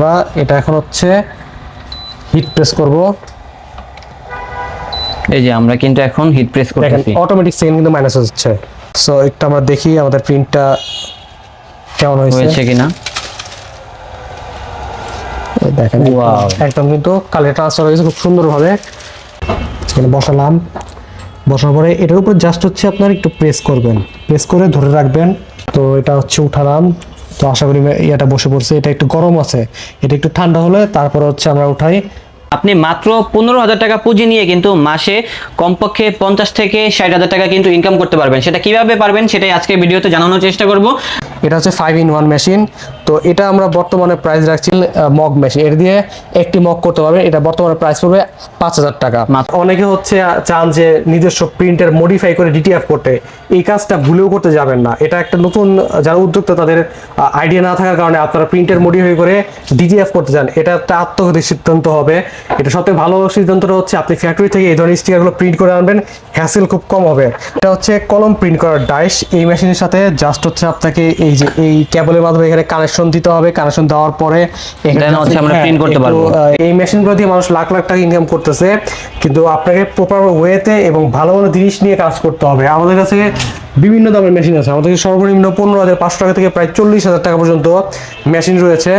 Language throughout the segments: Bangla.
আমরা এটা এখন হচ্ছে হিট প্রেস করব। এই যে আমরা কিন্তু এখন হিট প্রেস করতেছি। অটোমেটিক সেকেন্ড কিন্তু মাইনাস হচ্ছে। সো একটু আমরা দেখি আমাদের প্রিন্টটা কেমন হয়েছে। কিনা? দেখেন একদম কিন্তু কালার ট্রান্সফার হয়েছে খুব সুন্দরভাবে। এখানে বসালাম। বসার পরে এটার উপর জাস্ট হচ্ছে আপনার একটু প্রেস করবেন। প্রেস করে ধরে রাখবেন। তো এটা হচ্ছে উঠালাম। তো আশা করি এটা বসে পড়ছে। এটা একটু গরম আছে, এটা একটু ঠান্ডা হলে তারপরে হচ্ছে আমরা উঠাই। আপনি মাত্র পনেরো হাজার টাকা পুঁজি নিয়ে কিন্তু মাসে কমপক্ষে পঞ্চাশ থেকে ষাট হাজার টাকা কিন্তু ইনকাম করতে পারবেন। সেটা কীভাবে পারবেন সেটাই আজকে ভিডিওতে জানানোর চেষ্টা করব। এটা হচ্ছে ফাইভ ইন ওয়ান মেশিন তো এটা আমরা বর্তমানে প্রাইস রাখছি মগ মেশিন এর দিয়ে একটি মগ করতে পারবেন। এটা বর্তমানে প্রাইস পড়বে পাঁচ হাজার টাকা। মাত্র। অনেকে হচ্ছে চান যে নিজস্ব প্রিন্টের মডিফাই করে ডিটিএফ করতে। এই কাজটা ভুলেও করতে যাবেন না। এটা একটা নতুন যারা উদ্যোক্তা তাদের আইডিয়া না থাকার কারণে আপনারা প্রিন্টের মডিফাই করে ডিটিএফ করতে চান। এটা একটা আত্মঘাতী সিদ্ধান্ত হবে। এটা সবথেকে ভালো সিদ্ধান্তটা হচ্ছে আপনি ফ্যাক্টরি থেকে এই ধরনের স্টিকারগুলো প্রিন্ট করে আনবেন। হ্যাসেল খুব কম হবে। এটা হচ্ছে কলম প্রিন্ট করার ডাইস এই মেশিনের সাথে জাস্ট হচ্ছে আপনাকে এই যে এই কেবলের মাধ্যমে এখানে কানেকশন দিতে হবে। কানেকশন দেওয়ার পরে এখানে হচ্ছে আমরা হ্যাঁ, print করতে পারব। এই মেশিনগুলো দিয়ে মানুষ লাখ লাখ টাকা ইনকাম করতেছে। কিন্তু আপনাকে প্রপার ওয়েতে এবং ভালো ভালো জিনিস নিয়ে কাজ করতে হবে। আমাদের কাছে বিভিন্ন দামের মেশিন আছে। আমাদের সর্বনিম্ন পনেরো হাজার পাঁচশো টাকা থেকে প্রায় চল্লিশ হাজার টাকা পর্যন্ত মেশিন রয়েছে।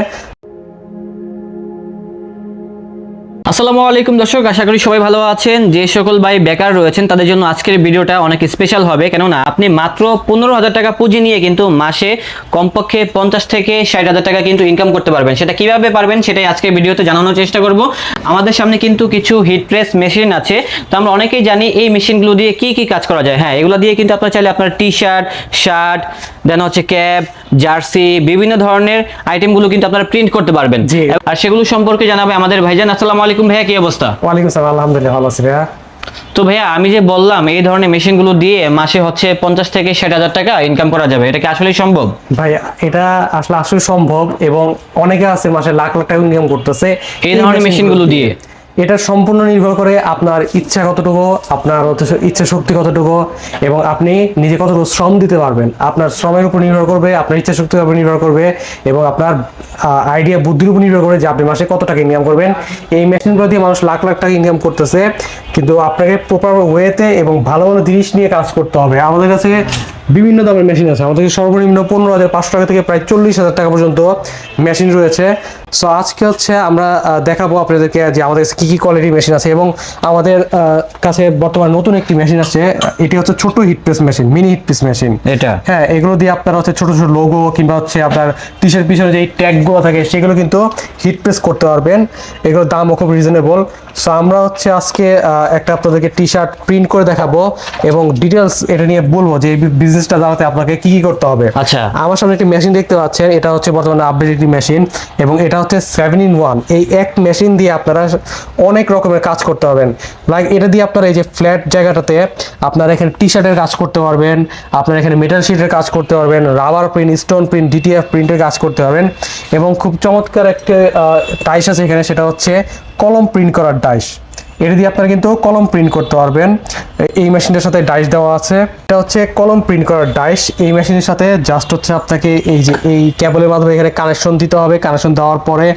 আসসালামু আলাইকুম দর্শক আশা করি সবাই ভালো আছেন। যে সকল ভাই বেকার রয়েছেন তাদের জন্য আজকের ভিডিওটা অনেক স্পেশাল হবে। কেননা আপনি মাত্র পনেরো হাজার টাকা পুঁজি নিয়ে কিন্তু মাসে কমপক্ষে পঞ্চাশ থেকে ষাট হাজার টাকা কিন্তু ইনকাম করতে পারবেন। সেটা কীভাবে পারবেন সেটাই আজকের ভিডিওতে জানানোর চেষ্টা করব। আমাদের সামনে কিন্তু কিছু হিট প্রেস মেশিন আছে। তো আমরা অনেকেই জানি এই মেশিনগুলো দিয়ে কি কি কাজ করা যায়। হ্যাঁ এগুলো দিয়ে কিন্তু আপনার চাইলে আপনার টি শার্ট শার্ট দেন হচ্ছে ক্যাপ জার্সি বিভিন্ন ধরনের আইটেমগুলো কিন্তু আপনারা প্রিন্ট করতে পারবেন। আর সেগুলো সম্পর্কে জানাবে আমাদের ভাইজান। আসসালামু আলাইকুম ভাইয়া কি অবস্থা? ওয়ালাইকুম আসসালাম আলহামদুলিল্লাহ ভালো আছি ভাইয়া। তো ভাইয়া আমি যে বললাম এই ধরনের মেশিনগুলো দিয়ে মাসে হচ্ছে পঞ্চাশ থেকে ষাট হাজার টাকা ইনকাম করা যাবে এটা কি আসলে সম্ভব? ভাই এটা আসলে আসলে সম্ভব এবং অনেকে আছে মাসে লাখ লাখ টাকা ইনকাম করতেছে। এই ধরনের মেশিনগুলো দিয়ে। এটা সম্পূর্ণ নির্ভর করে আপনার ইচ্ছা কতটুকু, আপনার হচ্ছে ইচ্ছা শক্তি কতটুকু, এবং আপনি নিজে কতটুকু শ্রম দিতে পারবেন। আপনার শ্রমের উপর নির্ভর করবে, আপনার ইচ্ছা শক্তির উপর নির্ভর করবে, এবং আপনার আইডিয়া বুদ্ধির উপর নির্ভর করে যে আপনি মাসে কত টাকা ইনকাম করবেন। এই মেশিনগুলো দিয়ে মানুষ লাখ লাখ টাকা ইনকাম করতেছে, কিন্তু আপনাকে প্রপার ওয়েতে এবং ভালো ভালো জিনিস নিয়ে কাজ করতে হবে। আমাদের কাছে বিভিন্ন দামের মেশিন আছে। আমাদের সর্বনিম্ন পনেরো হাজার পাঁচশো টাকা থেকে প্রায় চল্লিশ হাজার টাকা পর্যন্ত মেশিন রয়েছে। সো আজকে হচ্ছে আমরা দেখাবো আপনাদেরকে যে আমাদের কাছে কী কী কোয়ালিটির মেশিন আছে এবং আমাদের কাছে বর্তমান নতুন একটি মেশিন আছে এটি হচ্ছে ছোট heat press machine mini heat press machine এটা? হ্যাঁ এগুলো দিয়ে আপনার হচ্ছে ছোট ছোট লোগো কিংবা হচ্ছে আপনার টি শার্ট পিছনে যে ট্যাগগুলো থাকে সেগুলো কিন্তু হিট প্রেস করতে পারবেন। এগুলোর দামও খুব রিজনেবল সো আমরা হচ্ছে আজকে একটা আপনাদেরকে টি শার্ট প্রিন্ট করে দেখাবো এবং ডিটেলস এটা নিয়ে বলব যে এই বিজনেসটা দাঁড়াতে আপনাকে কি কি করতে হবে। আচ্ছা। আমার সামনে একটি মেশিন দেখতে পাচ্ছেন এটা হচ্ছে বর্তমানে আপডেট একটি মেশিন এবং এটা হচ্ছে সেভেন ইন ওয়ান এই এক মেশিন দিয়ে আপনারা অনেক রকমের কাজ করতে পারবেন। লাইক এটা দিয়ে আপনারা এই যে ফ্ল্যাট জায়গাটাতে আপনারা এখানে টি শার্টের কাজ করতে পারবেন, আপনারা এখানে মেটাল শিটের কাজ করতে পারবেন rubber print stone print DTF প্রিন্টের কাজ করতে পারবেন এবং খুব চমৎকার একটা টাইস আছে এখানে, সেটা হচ্ছে কলম প্রিন্ট করার ডাইস এটা দিয়ে আপনারা কিন্তু কলম প্রিন্ট করতে পারবেন। এই মেশিনটার সাথে ডাইস দেওয়া আছে। এটা হচ্ছে কলম প্রিন্ট করার ডাইস এই মেশিনের সাথে জাস্ট হচ্ছে আপনাকে এই যে এই কেবলের মাধ্যমে এখানে কানেকশন দিতে হবে। কানেকশন দেওয়ার পরে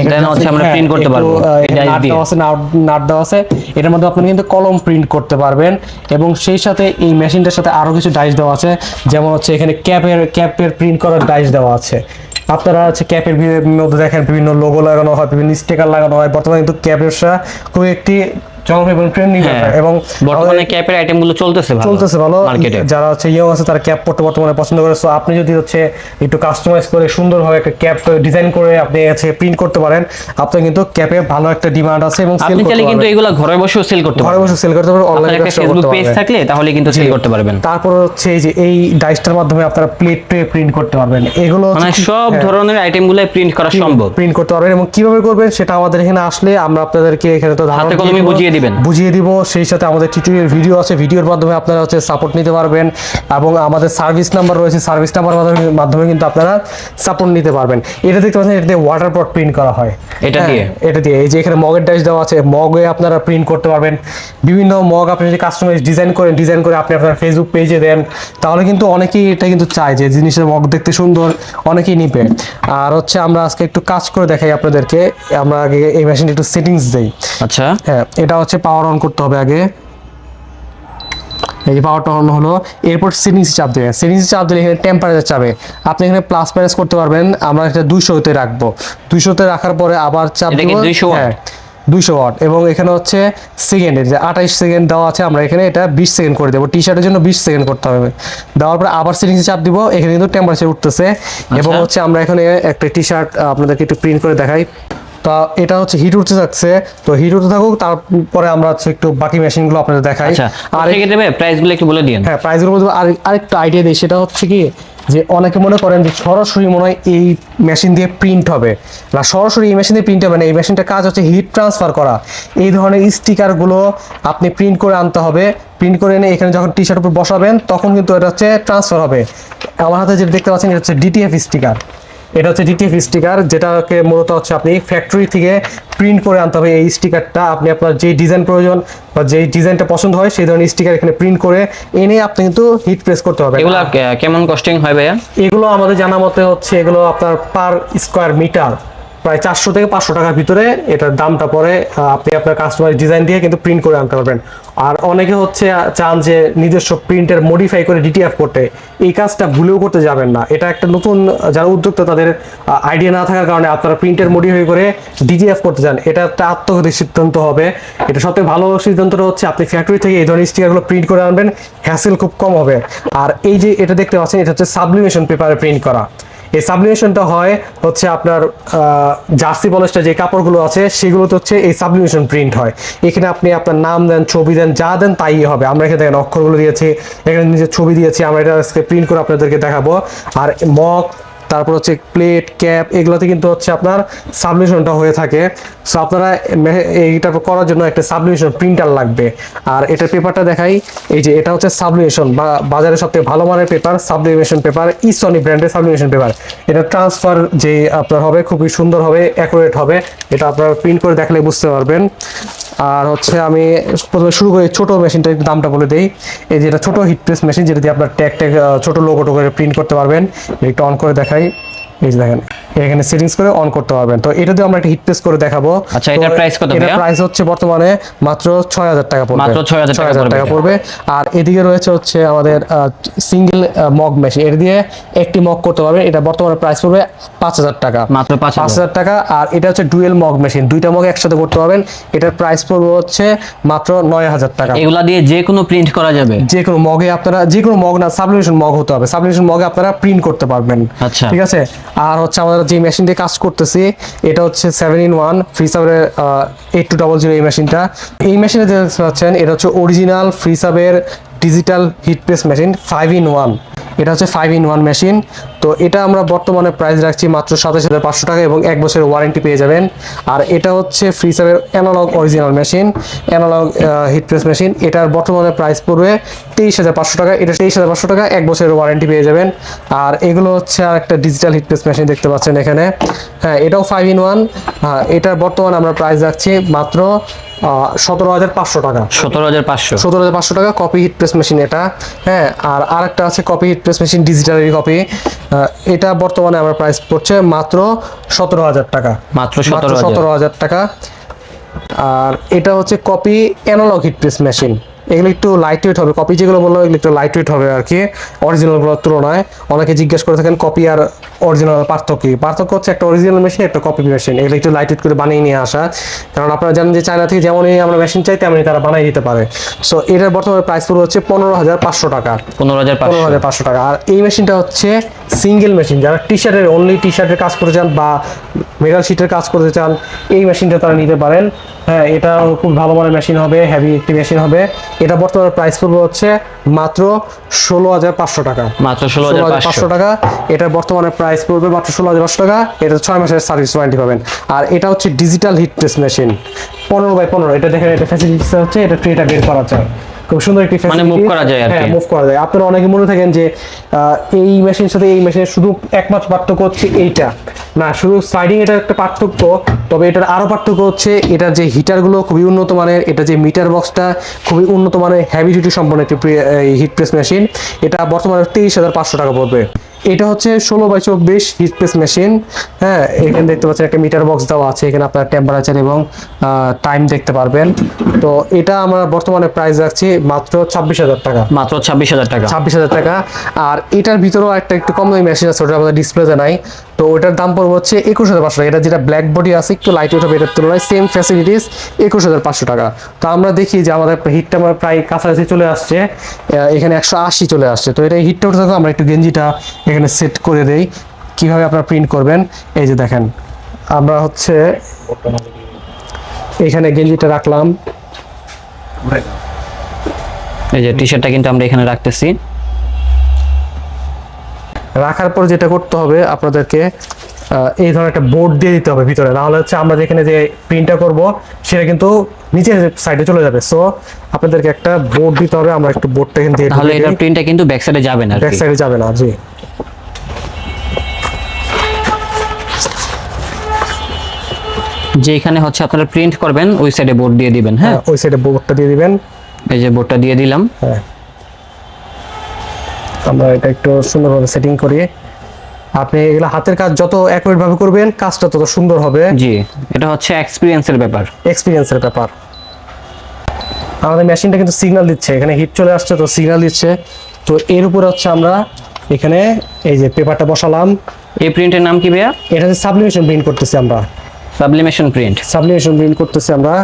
এখানে হচ্ছে আমরা হ্যাঁ, print করতে পারব, এই এখানে নাট। দেওয়া আছে নাট নাট দেওয়া আছে। এটার মধ্যে আপনি কিন্তু কলম প্রিন্ট করতে পারবেন। এবং সেই সাথে এই মেশিনটার সাথে আরও কিছু ডাইস দেওয়া আছে। যেমন হচ্ছে এখানে ক্যাপের ক্যাপের প্রিন্ট করার ডাইস দেওয়া আছে। আপনারা হচ্ছে ক্যাপের মধ্যে দেখেন বিভিন্ন লোগো লাগানো হয়, বিভিন্ন স্টিকার লাগানো হয়। বর্তমানে কিন্তু ক্যাপ ব্যবসা খুব একটি এবং ট্রেন্ডিং হ্যাঁ। এবং বর্তমানে ক্যাপের আইটেমগুলো চলতেছে ভালো চলতেছে ভালো। মার্কেটে যারা হচ্ছে ইয়ং আছে তারা ক্যাপ পড়তে বর্তমানে পছন্দ করে। সো আপনি যদি হচ্ছে একটু কাস্টমাইজ করে সুন্দরভাবে একটা ক্যাপ ডিজাইন করে আপনি হচ্ছে প্রিন্ট করতে পারেন আপনার কিন্তু ক্যাপে ভালো একটা ডিমান্ড আছে এবং আপনি চাইলে কিন্তু এগুলো ঘরে বসেও সেল করতে ঘরে বসে সেল করতে পারবেন অনলাইনে একটা ফেসবুক পেজ থাকলে তাহলে কিন্তু সেল করতে পারবেন। তারপর হচ্ছে এই যে এই ডাইসটার মাধ্যমে আপনারা প্লেট প্রিন্ট করতে পারবেন। এগুলো মানে সব ধরনের আইটেমগুলো প্রিন্ট করা সম্ভব। প্রিন্ট করতে পারবেন এবং কীভাবে করবেন সেটা আমাদের এখানে আসলে আমরা আপনাদেরকে এখানে তো হাতে কলমে বুঝিয়ে দিবেন। বুঝিয়ে দিব সেই সাথে আমাদের টিউটোরিয়াল ভিডিও আছে ভিডিওর মাধ্যমে আপনারা হচ্ছে সাপোর্ট নিতে পারবেন এবং আমাদের সার্ভিস নাম্বার রয়েছে সার্ভিস নাম্বার মাধ্যমে কিন্তু আপনারা সাপোর্ট নিতে পারবেন। এটা দেখতে পাচ্ছেন এটা দিয়ে ওয়াটার পট প্রিন্ট করা হয়। এটা হ্যাঁ, দিয়ে? এটা দিয়ে। এই যে এখানে মগের ডাইস দেওয়া আছে মগে আপনারা প্রিন্ট করতে পারবেন। বিভিন্ন মগ আপনি যদি কাস্টমাইজ ডিজাইন করেন ডিজাইন করে আপনি আপনার ফেসবুক পেজে দেন তাহলে কিন্তু অনেকেই এটা কিন্তু চায় যে জিনিসের মগ দেখতে সুন্দর অনেকেই নিবে। আর হচ্ছে আমরা আজকে একটু কাজ করে দেখাই আপনাদেরকে। আমরা আগে এই মেশিনটা একটু সেটিংস দেই। আচ্ছা। হ্যাঁ এটা হচ্ছে পাওয়ার অন করতে হবে আগে। এই যে পাওয়ারটা অন হলো এরপর সেটিংস চাপ দেবেন সেটিংস চাপ দিলে এখানে টেম্পারেচার চাপে। আপনি এখানে প্লাস মাইনাস করতে পারবেন আমরা এটা দুইশোতে রাখব। দুইশোতে রাখার পরে আবার চাপ দিব হ্যাঁ দুইশো ওয়াট এবং এখানে হচ্ছে সেকেন্ডের যে আঠাইশ সেকেন্ড দেওয়া আছে আমরা এখানে এটা বিশ সেকেন্ড করে দেবো। টি শার্টের জন্য বিশ সেকেন্ড করতে হবে। দেওয়ার পরে আবার সেটিংস চাপ দিব এখানে কিন্তু টেম্পারেচার উঠতেছে। এবং আচ্ছা। হচ্ছে আমরা এখানে একটা টি শার্ট আপনাদেরকে একটু প্রিন্ট করে দেখাই। তো এটা হচ্ছে হিট উঠতে থাকছে। তো হিট উঠতে থাকুক তারপরে আমরা হচ্ছে একটু বাকি মেশিনগুলো আপনাদের দেখাই। আচ্ছা আর সেক্ষেত্রে প্রাইসগুলো একটু বলে দিন হ্যাঁ প্রাইসগুলোর মধ্যে আর আরেকটা আইডিয়া দিই সেটা হচ্ছে কি যে অনেকে মনে করেন যে সরাসরি মনে হয় এই মেশিন দিয়ে প্রিন্ট হবে। না সরাসরি এই মেশিন দিয়ে প্রিন্ট হবে না এই মেশিনটার কাজ হচ্ছে হিট ট্রান্সফার করা। এই ধরনের স্টিকারগুলো আপনি প্রিন্ট করে আনতে হবে। প্রিন্ট করে এনে এখানে যখন টি শার্ট উপর বসাবেন তখন কিন্তু এটা হচ্ছে ট্রান্সফার হবে। আমার হাতে যেটা দেখতে পাচ্ছেন এটা হচ্ছে ডিটিএফ স্টিকার এটা হচ্ছে ডিটিএফ স্টিকার যেটাকে মূলত হচ্ছে আপনি ফ্যাক্টরি থেকে প্রিন্ট করে আনতে হবে। এই স্টিকারটা আপনি আপনার যে ডিজাইন প্রয়োজন বা যেই ডিজাইনটা পছন্দ হয় সেই ধরনের স্টিকার এখানে প্রিন্ট করে এনে আপনি কিন্তু হিট প্রেস করতে হবে। এগুলো কেমন কস্টিং হয় ভাইয়া? এগুলো আমাদের জানা মতে হচ্ছে এগুলো আপনার পার স্কোয়ার মিটার প্রায় চারশো থেকে পাঁচশো টাকার ভিতরে এটার দামটা পরে আপনি আপনার কাস্টমাইজ ডিজাইন দিয়ে কিন্তু প্রিন্ট করে আনতে পারবেন। আর অনেকে হচ্ছে চান যে নিজস্ব প্রিন্টের মডিফাই করে ডিটিএফ করতে। এই কাজটা ভুলেও করতে যাবেন না। এটা একটা নতুন যারা উদ্যোক্তা তাদের আইডিয়া না থাকার কারণে আপনারা প্রিন্টের মডিফাই করে ডিটিএফ করতে চান এটা একটা আত্মঘাতী সিদ্ধান্ত হবে। এটা সবথেকে ভালো সিদ্ধান্তটা হচ্ছে, আপনি ফ্যাক্টরি থেকে এই ধরনের স্টিকারগুলো প্রিন্ট করে আনবেন। হ্যাসেল খুব কম হবে। আর এই যে এটা দেখতে পাচ্ছেন, এটা হচ্ছে সাবলিমেশন পেপারে প্রিন্ট করা। এই সাবলিমেশনটা হয় হচ্ছে আপনার জার্সি পলিশটা যে কাপড়গুলো আছে, সেগুলোতে হচ্ছে এই সাবলিমেশন প্রিন্ট হয়। এখানে আপনি আপনার নাম দেন, ছবি দেন, যা দেন তাই হবে। আমরা এখানে দেখেন অক্ষরগুলো দিয়েছি, এখানে নিজের ছবি দিয়েছি, আমরা এটা আজকে প্রিন্ট করে আপনাদেরকে দেখাবো। আর মক তারপর হচ্ছে প্লেট ক্যাপ এগুলোতে কিন্তু হচ্ছে আপনার সাবলিমেশনটা হয়ে থাকে। সো আপনারা এইটা করার জন্য একটা সাবলিমেশন প্রিন্টার লাগবে। আর এটার পেপারটা দেখাই, এই যে এটা হচ্ছে সাবলিমেশন বা বাজারে সবথেকে ভালো মানের পেপার সাবলিমেশন পেপার ইসনি ব্র্যান্ডের সাবলিমেশন পেপার এটা ট্রান্সফার যে আপনার হবে, খুবই সুন্দর হবে অ্যাকুরেট হবে। এটা আপনারা প্রিন্ট করে দেখলে বুঝতে পারবেন। আর হচ্ছে আমি প্রথমে শুরু করে, ছোট মেশিনটা একটু দামটা বলে দিই। এই যে এটা ছোট হিট প্রেস মেশিন যেটা দিয়ে আপনার ট্যাগ ট্যাগ ছোট লোগো টোগো প্রিন্ট করতে পারবেন। একটু অন করে দেখাই এই যে দেখেন এখানে সেটিংস করে অন করতে পারবেন। তো এটা দিয়ে আমরা একটা হিট প্রেস করে দেখাবো। আচ্ছা, এটার price কত ভাইয়া? প্রাইস হচ্ছে বর্তমানে মাত্র ছয় হাজার টাকা পড়বে। মাত্র 6,000 টাকা পড়বে আর এদিকে রয়েছে হচ্ছে আমাদের সিঙ্গেল মগ মেশিন এর দিয়ে একটি মগ করতে পারবেন। এটা বর্তমানে প্রাইস পড়বে পাঁচ হাজার টাকা। মাত্র 5,000 টাকা। আর এটা হচ্ছে ডুয়েল মগ মেশিন দুইটা মগ একসাথে করতে পারবেন। এটার প্রাইস পড়বে হচ্ছে মাত্র নয় হাজার টাকা। এগুলা দিয়ে যে কোনো প্রিন্ট করা যাবে? যে কোনো মগে আপনারা যে কোনো মগ না সাবলিমেশন মগ হতে হবে। সাবলিমেশন মগে আপনারা প্রিন্ট করতে পারবেন। আচ্ছা। ঠিক আছে? আর হচ্ছে আমরা যে মেশিন দিয়ে কাজ করতেছি, এটা হচ্ছে seven in one Freesub eight two double zero এই মেশিনটা এই মেশিনে দেখতে পাচ্ছেন, এটা হচ্ছে original Freesub digital heat press machine five in one এটা হচ্ছে ফাইভ ইন ওয়ান মেশিন তো এটা আমরা বর্তমানে প্রাইস রাখছি মাত্র সাতাশ হাজার পাঁচশো টাকা এবং এক বছরের ওয়ারেন্টি পেয়ে যাবেন। আর এটা হচ্ছে Freesub analog original machine analog heat press machine এটার বর্তমানে প্রাইস পড়বে তেইশ হাজার পাঁচশো টাকা এটা তেইশ হাজার পাঁচশো টাকা এক বছরের ওয়ারেন্টি পেয়ে যাবেন। আর এগুলো হচ্ছে আর একটা ডিজিটাল হিট প্রেস মেশিন দেখতে পাচ্ছেন এখানে। হ্যাঁ এটাও ফাইভ ইন ওয়ান হ্যাঁ এটার বর্তমানে আমরা প্রাইস রাখছি মাত্র সতেরো হাজার পাঁচশো টাকা। সতেরো হাজার পাঁচশো। সতেরো হাজার পাঁচশো টাকা কপি হিট প্রেস মেশিন এটা। হ্যাঁ আর আরেকটা আছে কপি হিট প্রেস মেশিন ডিজিটালের কপি এটা বর্তমানে আমার প্রাইস পড়ছে মাত্র সতেরো হাজার টাকা। মাত্র সতেরো হাজার। টাকা। আর এটা হচ্ছে copy analog heat press machine এগুলো একটু লাইট ওয়েট হবে। কপি যেগুলো বলল এগুলো একটু লাইট ওয়েট হবে আর কি অরিজিনালগুলোর তুলনায়। অনেকে জিজ্ঞেস করে থাকেন কপি আর অরিজিনাল পার্থক্য কি? পার্থক্য হচ্ছে একটা অরিজিনাল মেশিন একটা কপি মেশিন এগুলো একটু লাইট ওয়েট করে বানিয়ে নিয়ে আসা। কারণ আপনারা জানেন যে চায়না থেকে যেমনই আমরা মেশিন চাই তেমনই তারা বানিয়ে দিতে পারে। সো এটার বর্তমানে প্রাইস পুরো হচ্ছে পনেরো হাজার পাঁচশো টাকা। পনেরো হাজার পনেরো হাজার পাঁচশো টাকা। আর এই মেশিনটা হচ্ছে সিঙ্গেল মেশিন যারা টি শার্টের অনলি টি শার্টের কাজ করে যান বা মেটাল শিটের কাজ করতে চান এই মেশিনটা তারা নিতে পারেন। হ্যাঁ এটা খুব ভালো মানের মেশিন হবে হেভি একটি মেশিন হবে। এটা বর্তমানে প্রাইস পড়বে হচ্ছে মাত্র ষোলো হাজার পাঁচশো টাকা। মাত্র ষোলো হাজার পাঁচশো। টাকা। এটার বর্তমানে প্রাইস পড়বে মাত্র ষোলো হাজার পাঁচশো টাকা। এটা ছয় মাসের সার্ভিস ওয়ারেন্টি পাবেন। আর এটা হচ্ছে ডিজিটাল হিট প্রেস মেশিন পনেরো বাই পনেরো এটা দেখেন এটা ফ্যাসিলিটিস হচ্ছে এটা ট্রেটা বের করা যায়। খুব সুন্দর একটি মানে মুভ করা যায় আর কি। হ্যাঁ মুভ করা যায়। আপনারা অনেকে মনে থাকেন যে এই মেশিনের সাথে এই মেশিনের শুধু একমাত্র পার্থক্য হচ্ছে এইটা। না শুধু স্লাইডিং এটা একটা পার্থক্য তবে এটার আরও পার্থক্য হচ্ছে এটার যে হিটারগুলো খুবই উন্নত মানের এটা যে মিটার বক্সটা খুবই উন্নত মানের হেভি ডিউটি সম্পন্ন একটি হিট প্রেস মেশিন এটা বর্তমানে তেইশ হাজার পাঁচশো টাকা পড়বে। এটা হচ্ছে ষোলো বাই চব্বিশ হিট প্রেস মেশিন হ্যাঁ এখানে দেখতে পাচ্ছেন একটা মিটার বক্স দেওয়া আছে এখানে আপনার টেম্পারেচার এবং টাইম দেখতে পারবেন। তো এটা আমরা বর্তমানে প্রাইস রাখছি মাত্র ছাব্বিশ হাজার টাকা। মাত্র ছাব্বিশ হাজার টাকা। ছাব্বিশ হাজার টাকা। আর এটার ভিতরেও একটা একটু কম দামি মেশিন আছে ওটা আমাদের ডিসপ্লেতে নাই। তো ওটার দাম পড়বে হচ্ছে একুশ হাজার পাঁচশো টাকা। এটা যেটা ব্ল্যাক বডি আছে, একটু লাইট ওয়েট হবে এটার তুলনায় সেম ফ্যাসিলিটিস একুশ হাজার পাঁচশো টাকা। তো আমরা দেখি যে আমাদের হিটটা আমার প্রায় কাছাকাছি চলে আসছে এখানে একশো আশি চলে আসছে। তো এটা হিটটা উঠে আমরা একটু গেঞ্জিটা এখানে সেট করে দেই। কীভাবে আপনারা প্রিন্ট করবেন? এই যে দেখেন, আমরা হচ্ছে এখানে গেঞ্জিটা রাখলাম। এই যে টি শার্টটা কিন্তু আমরা এখানে রাখতেছি। রাখার পর যেটা করতে হবে আপনাদেরকে এই ধরনের একটা বোর্ড দিয়ে দিতে হবে ভিতরে। নাহলে হচ্ছে আমরা যেখানে যে প্রিন্টটা করব সেটা কিন্তু নিচের সাইডে চলে যাবে। সো আপনাদেরকে একটা বোর্ড দিতে হবে আমরা একটু বোর্ডটা এখান দিয়ে তাহলে এটার প্রিন্টটা কিন্তু ব্যাক সাইডে যাবে না ব্যাক সাইডে যাবে না জি। যে এখানে হচ্ছে আপনারা প্রিন্ট করবেন ওই সাইডে বোর্ড দিয়ে দিবেন হ্যাঁ? হ্যাঁ ওই সাইডে বোর্ডটা দিয়ে দিবেন। এই যে বোর্ডটা দিয়ে দিলাম। হ্যাঁ। আমরা এটা একটু সুন্দরভাবে সেটিং করি। আপনি এগুলো হাতের কাজ যত অ্যাকুরেট ভাবে করবেন কাজটা তত সুন্দর হবে। জি এটা হচ্ছে এক্সপিরিয়েন্সের ব্যাপার। এক্সপিরিয়েন্সের ব্যাপার। আমাদের মেশিনটা কিন্তু সিগন্যাল দিচ্ছে এখানে হিট চলে আসছে তো সিগন্যাল দিচ্ছে। তো এর উপরে হচ্ছে আমরা এখানে এই যে পেপারটা বসালাম। এই প্রিন্টের নাম কি ভাইয়া? এটা হচ্ছে সাবলিমেশন প্রিন্ট করতেছি আমরা। সাবলিমেশন প্রিন্ট সাবলিমেশন প্রিন্ট করতেছি আমরা।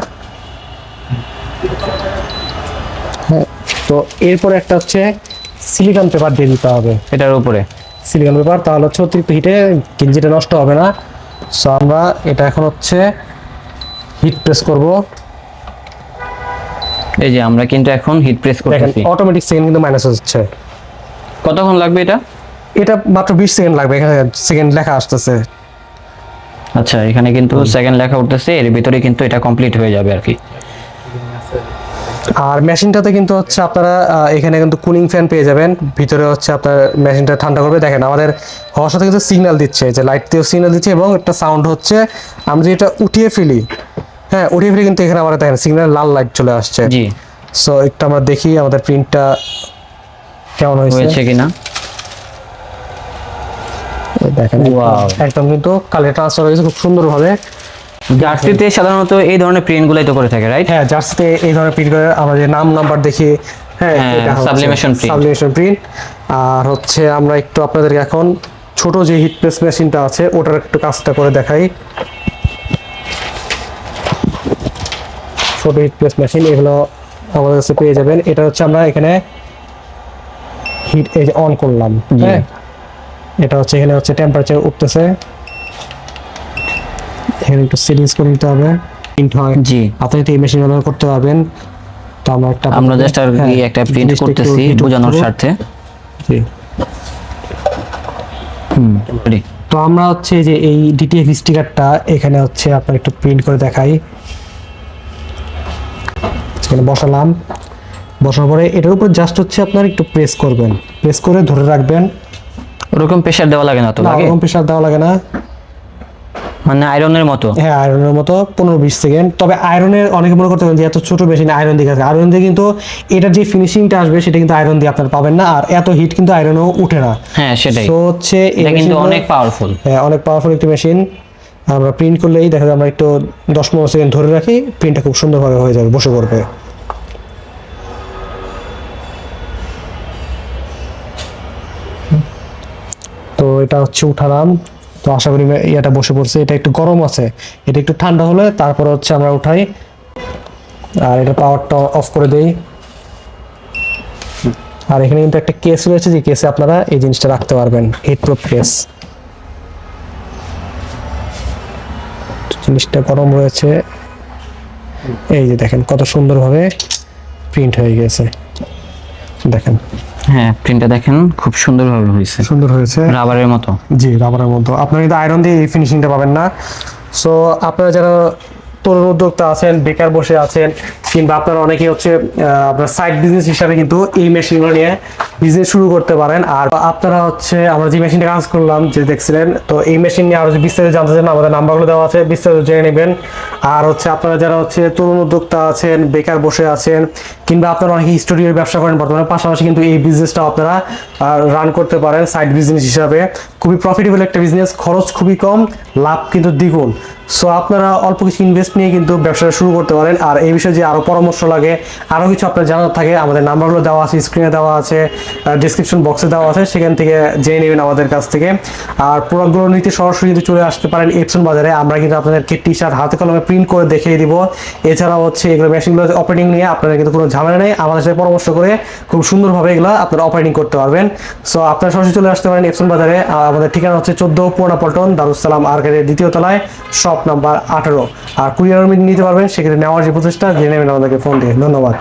তো এরপরে একটা হচ্ছে সিলিকন পেপার দিয়ে দিতে হবে। এটার উপরে। সিলিকন পেপার তাহলে হচ্ছে অতিরিক্ত হিটে গেঞ্জিটা নষ্ট হবে না। সো আমরা এটা এখন হচ্ছে হিট প্রেস করব। এই যে আমরা কিন্তু এখন হিট প্রেস করতেছি। অটোমেটিক সেকেন্ড কিন্তু মাইনাস হচ্ছে কতক্ষণ লাগবে এটা? এটা মাত্র বিশ সেকেন্ড লাগবে এখানে সেকেন্ড লেখা আসতেছে। আচ্ছা এখানে কিন্তু সেকেন্ড লেখা উঠতেছে এর ভিতরে কিন্তু এটা কমপ্লিট হয়ে যাবে আর কি। আর মেশিনটাতে কিন্তু হচ্ছে আপনারা এখানে কিন্তু কুলিং ফ্যান পেয়ে যাবেন। ভিতরে হচ্ছে আপনার মেশিনটা ঠান্ডা করবে। দেখেন আমাদের হওয়ার সাথে কিন্তু সিগন্যাল দিচ্ছে যে লাইট দিয়েও সিগন্যাল দিচ্ছে এবং একটা সাউন্ড হচ্ছে আমরা যদি এটা উঠিয়ে ফেলি হ্যাঁ উঠিয়ে ফেলি কিন্তু এখানে আমরা দেখেন সিগন্যাল লাল লাইট চলে আসছে। জি। সো একটু আমরা দেখি আমাদের প্রিন্টটা কেমন হয়েছে। কিনা? দেখেন. একদম কিন্তু কালার ট্রান্সফার হয়েছে খুব সুন্দরভাবে। জার্সিতে সাধারণত এই ধরনের প্রিন্টগুলাই তো করে থাকে রাইট হ্যাঁ জার্সিতে এই ধরনের প্রিন্ট করে আমরা যে নাম নাম্বার দেখি হ্যাঁ sublimation print। সাবলিমেশন প্রিন্ট আর হচ্ছে আমরা একটু আপনাদেরকে এখন ছোট যে হিট প্রেস মেশিনটা আছে ওটার একটু কাজটা করে দেখাই। ছোট হিট প্রেস মেশিন এগুলো আমাদের কাছে পেয়ে যাবেন। এটা হচ্ছে আমরা এখানে হিট এই যে অন করলাম। হ্যাঁ? এটা হচ্ছে এখানে হচ্ছে টেম্পারেচার উঠতেছে। এখানে একটু সেটিংস করে নিতে হবে প্রিন্ট হয়। জি। আপনি তো এই মেশিন ব্যবহার করতে পারবেন তো আমরা একটা আমরা জাস্ট আর কি হ্যাঁ, একটা প্রিন্ট করতেছি বোঝানোর স্বার্থে। জি। হুম। তো আমরা হচ্ছে যে এই ডিটিএফ স্টিকারটা এখানে হচ্ছে আপনার একটু প্রিন্ট করে দেখাই। এখানে বসালাম। বসানোর পরে এটার উপর জাস্ট হচ্ছে আপনার একটু প্রেস করবেন। প্রেস করে ধরে রাখবেন। ওরকম প্রেশার দেওয়া লাগে না তো লাগে? ওরকম প্রেশার দেওয়া লাগে না। মানে আয়রনের মতো? হ্যাঁ আয়রনের মতো পনেরো বিশ সেকেন্ড তবে আয়রনের অনেকে মনে করতে পারেন যে এত ছোট মেশিন আয়রন দিয়ে আছে আয়রন দিয়ে কিন্তু এটার যে ফিনিশিংটা আসবে সেটা কিন্তু আয়রন দিয়ে আপনারা পাবেন না। আর এত হিট কিন্তু আয়রনও উঠে না। হ্যাঁ সেটাই। তো হচ্ছে এটা কিন্তু অনেক পাওয়ারফুল হ্যাঁ অনেক পাওয়ারফুল একটি মেশিন আমরা প্রিন্ট করলেই দেখা যায় আমরা একটু দশ পনেরো সেকেন্ড ধরে রাখি প্রিন্টটা খুব সুন্দরভাবে হয়ে যাবে বসে পড়বে। তো এটা হচ্ছে উঠালাম। তো আশা করি ইয়েটা বসে পড়ছে। এটা একটু গরম আছে, এটা একটু ঠান্ডা হলে তারপর হচ্ছে আমরা উঠাই। আর এটা পাওয়ারটা অফ করে দেই। আর এখানে কিন্তু একটা কেস রয়েছে যে কেসে আপনারা এই জিনিসটা রাখতে পারবেন হিট প্রুফ কেস জিনিসটা গরম রয়েছে। এই যে দেখেন কত সুন্দরভাবে প্রিন্ট হয়ে গেছে। দেখেন। হ্যাঁ প্রিন্টটা দেখেন খুব সুন্দরভাবে হয়েছে। সুন্দর হয়েছে। রাবারের মতো। জি রাবারের মতো। আপনারা কিন্তু আয়রন দিয়ে এই ফিনিশিংটা পাবেন না। সো আপনারা যারা তরুণ উদ্যোক্তা আছেন বেকার বসে আছেন কিংবা আপনারা অনেকে হচ্ছে আপনার সাইড বিজনেস হিসাবে কিন্তু এই মেশিনগুলো নিয়ে বিজনেস শুরু করতে পারেন। আর আপনারা হচ্ছে, আমরা যে মেশিনটা কাজ করলাম, যে দেখছিলেন, তো এই মেশিন নিয়ে আরও বিস্তারিত জানতে চান, আমাদের নাম্বারগুলো দেওয়া আছে, বিস্তারিত জেনে নেবেন। আর হচ্ছে, আপনারা যারা হচ্ছে তরুণ উদ্যোক্তা আছেন, বেকার বসে আছেন, কিংবা আপনারা অনেকে স্টুডিওর ব্যবসা করেন বর্তমানে, পাশাপাশি কিন্তু এই বিজনেসটা আপনারা রান করতে পারেন সাইড বিজনেস হিসাবে। খুবই প্রফিটেবল একটা বিজনেস খরচ খুবই কম, লাভ কিন্তু দ্বিগুণ। সো আপনারা অল্প কিছু ইনভেস্ট নিয়ে কিন্তু ব্যবসাটা শুরু করতে পারেন। আর এই বিষয়ে যে আরও পরামর্শ লাগে আরও কিছু আপনার জানার থাকে, আমাদের নাম্বারগুলো দেওয়া আছে স্ক্রিনে দেওয়া আছে ডিসক্রিপশন বক্সে দেওয়া আছে, সেখান থেকে জেনে নেবেন আমাদের কাছ থেকে। আর প্রোডাক্টগুলো নিতে সরাসরি কিন্তু চলে আসতে পারেন এপসন বাজারে, আমরা কিন্তু আপনাদেরকে টি শার্ট হাতে কলমে প্রিন্ট করে দেখিয়ে দিব। এছাড়াও হচ্ছে এগুলো মেশিনগুলো অপারেটিং নিয়ে আপনারা কিন্তু কোনো ঝামেলা নেই। আমাদের সাথে পরামর্শ করে খুব সুন্দরভাবে এগুলো আপনারা অপারেটিং করতে পারবেন। সো আপনারা সরাসরি চলে আসতে পারেন এপসন বাজারে। আমাদের ঠিকানা হচ্ছে চোদ্দ পুরোনা পল্টন দারুসালাম আর্কেডের দ্বিতীয় তলায়, শপ নাম্বার আঠারো। আর কুরিয়ার নিতে পারবেন, সেক্ষেত্রে নেওয়ার যে প্রচেষ্টা, জেনে নেবেন আমাদেরকে ফোন দিয়ে ধন্যবাদ।